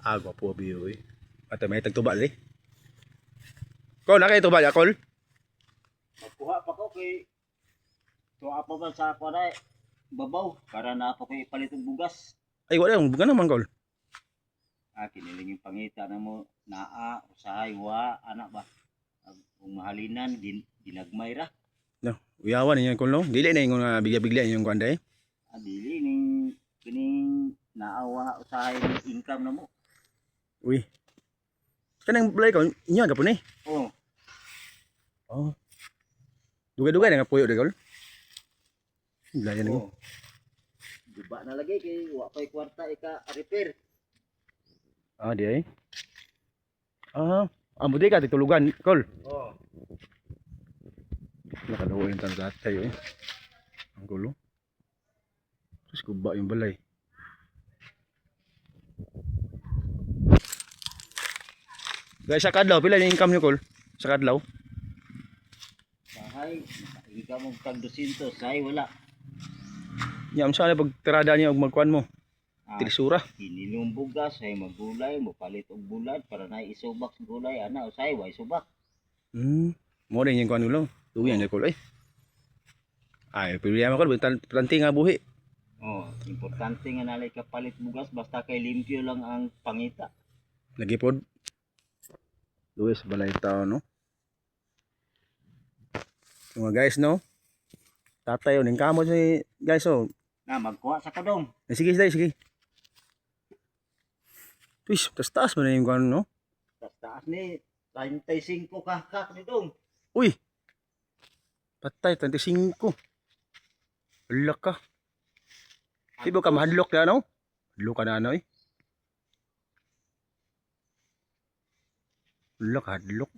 Agwa po biyo eh. At may tagtuba li. Kol, na kayo tuba ya, Kol? Magkuha pa ko kay tuwa pa ba sa ako na babaw para na ako kay ipalit og bugas. Ay, wala yung buga naman, Kol. Ah, kiniling yung pangita na mo naa usahay wa anak ba. Kung mahalinan gin, ginagmay ra. Uyawan ninyo, Kol, no? Dili na yung uh, bigla-bigla yung kwanda eh. Ah, dili ning kining naawa usahay ng income na mo. Uy. Kanang balay ko, inyo agapon eh. Oh, Oh. Dugay-dugay na nga puyo de, Kol. Gaya na oh. Diba na lagi kay wa pay kwarta ika repair. Ah, di ay. Ah, amo di ka titulugan, Kol. Oh. Nakalawa yung tanda tayo eh. Ang gulo. Tapos kuba yung balay. Guys, sa kadlaw, pila yung income nyo, Kol? Sa kadlaw? Sahay, ika mo tag 200, sahay wala. Nyam sana pag tirada niya og magkuan mo. Ah, Tirisura. Kinilong bugas ay magulay, mo palit og bulad para na isubak sa gulay ana usay way subak. Hmm. Mo din yung kuan ulo. Tuyan niya, Kol. Ay. Ay, pilihan mo, Kol. Planting nga buhi. Oh, importante nga nalay ka palit bugas basta kay limpyo lang ang pangita. Nagipod. Luis, balay tao, no? So, mga guys, no? Tatay, uning kamo si guys, oh. Na magkuha sa kadong. Eh, sige, sige, sige. Tuis, tas taas mo na yung kano, no? Tas taas ni 35 ka kak ni dong. Uy! Patay, 35. Wala ka. Di ba ka mahadlok na, no? Hadlok ka na, ano, eh. Ka, hadlok.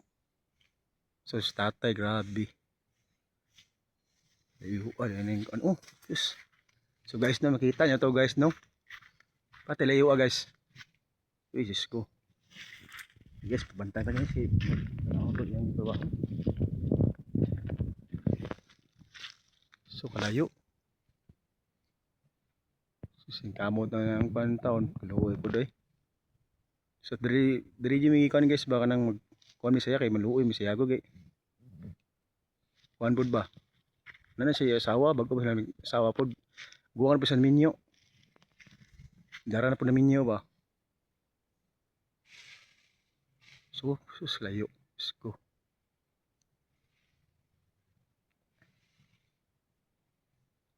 So, si tatay, grabe. Ayun, ano, ano, ano, oh, Diyos. So, guys, no, makita nyo to, guys, no? Pati layo, ah, guys. Uy, Diyos ko. Guys, pabantay pa niya si... Ano yung gawa? So, kalayo. Singkamot na ng pantaon. Kaluoy po doy. So, diri, diri jimi kan guys, baka nang mag... Kuhan mi saya kay maluoy mi saya gay. Kuhan pod ba? Ano na siya asawa, bago sila asawa pod. Guwangan pa sa minyo. Dara na po na minyo ba? So, sus layo. Diyos ko.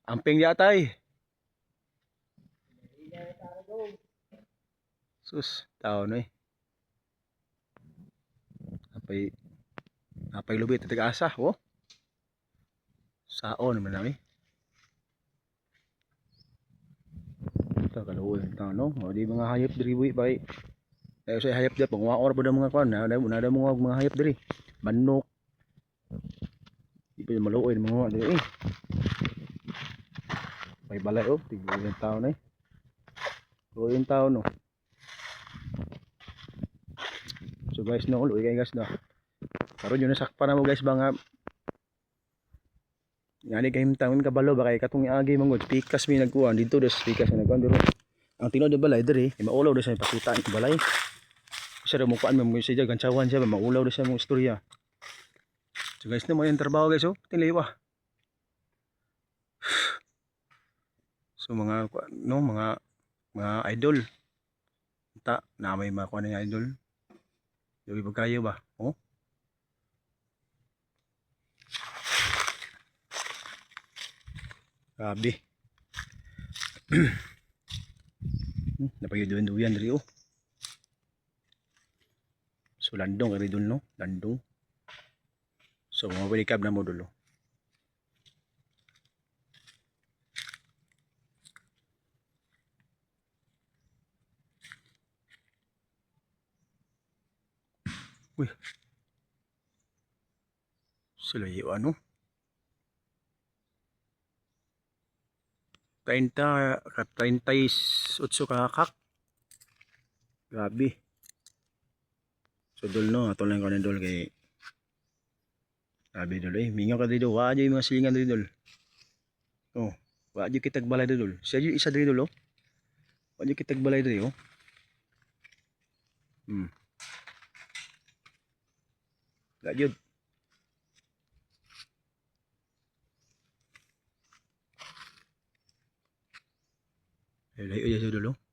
Amping yata eh. Sus, tao na eh. Apay, apay lubit, asa, oh. Sao naman namin. Ito, kaluwi, ito, no? O, di mga hayop diri, wi, bay. Eh, sa hayop diri, pang waor pa daw mga kwan, na, na, na, mga, mga hayop diri. Manok. Di pa yung maluoy, mga diri, eh. May balay, oh. Tignan yung tao na eh. Luoy yung tao, no? So guys no, luoy kayo guys no. Karon yun nasakpan na mo guys ba nga Ngani kay himtang kabalo ba kay katong agi mangod pikas mi nagkuan dito des pikas na nagkuan pero ang tinod de balay diri kay maulaw de sa ipakita ang balay. Siya mo kuan mo siya gantsawan siya ba maulaw de sa mong istorya. So guys no mo yung trabaho guys oh, tiliwa. So mga no mga mga idol. Ta na may mga kuan idol. Yung iba kayo ba? Oh? Grabe. Hmm, Napagduyan-duyan diri oh. So landong kari dun no? Landong. So mga balikab na mo dulo. Uy. Sila yung ano? 30 ka 38 ka kak. Grabe. So dol no, ato lang ko na dol kay Grabe dol eh, mingaw ka dito, wa yung mga silingan dito dol. Oh, wa yung kitag balay dito dol. Siya yung isa dito dol oh. Wa yung kitag balay dito oh. Hmm. Ay, layo dyan sa dulo.